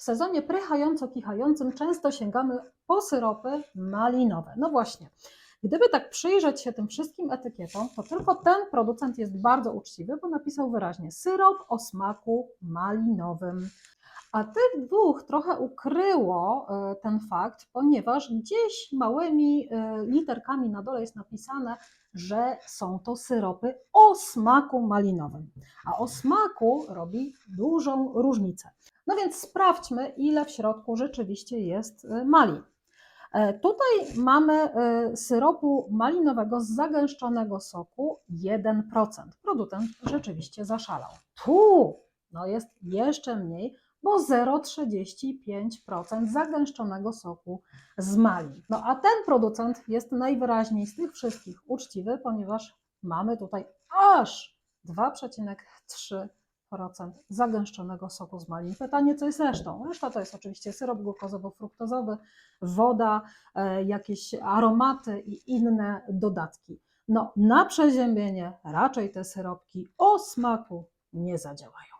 w sezonie prychająco-kichającym często sięgamy po syropy malinowe. No właśnie, gdyby tak przyjrzeć się tym wszystkim etykietom, to tylko ten producent jest bardzo uczciwy, bo napisał wyraźnie syrop o smaku malinowym. A tych dwóch trochę ukryło e, ten fakt, ponieważ gdzieś małymi e, literkami na dole jest napisane, że są to syropy o smaku malinowym. A o smaku robi dużą różnicę. No więc sprawdźmy, ile w środku rzeczywiście jest e, malin. Tutaj mamy syropu malinowego z zagęszczonego soku 1%. Producent rzeczywiście zaszalał. Tu no jest jeszcze mniej, bo 0,35% zagęszczonego soku z malin. No a ten producent jest najwyraźniej z tych wszystkich uczciwy, ponieważ mamy tutaj aż 2,3% zagęszczonego soku z malin. Pytanie, co jest resztą? Reszta to jest oczywiście syrop glukozowo-fruktozowy, woda, e, jakieś aromaty i inne dodatki. No, na przeziębienie raczej te syropki o smaku nie zadziałają.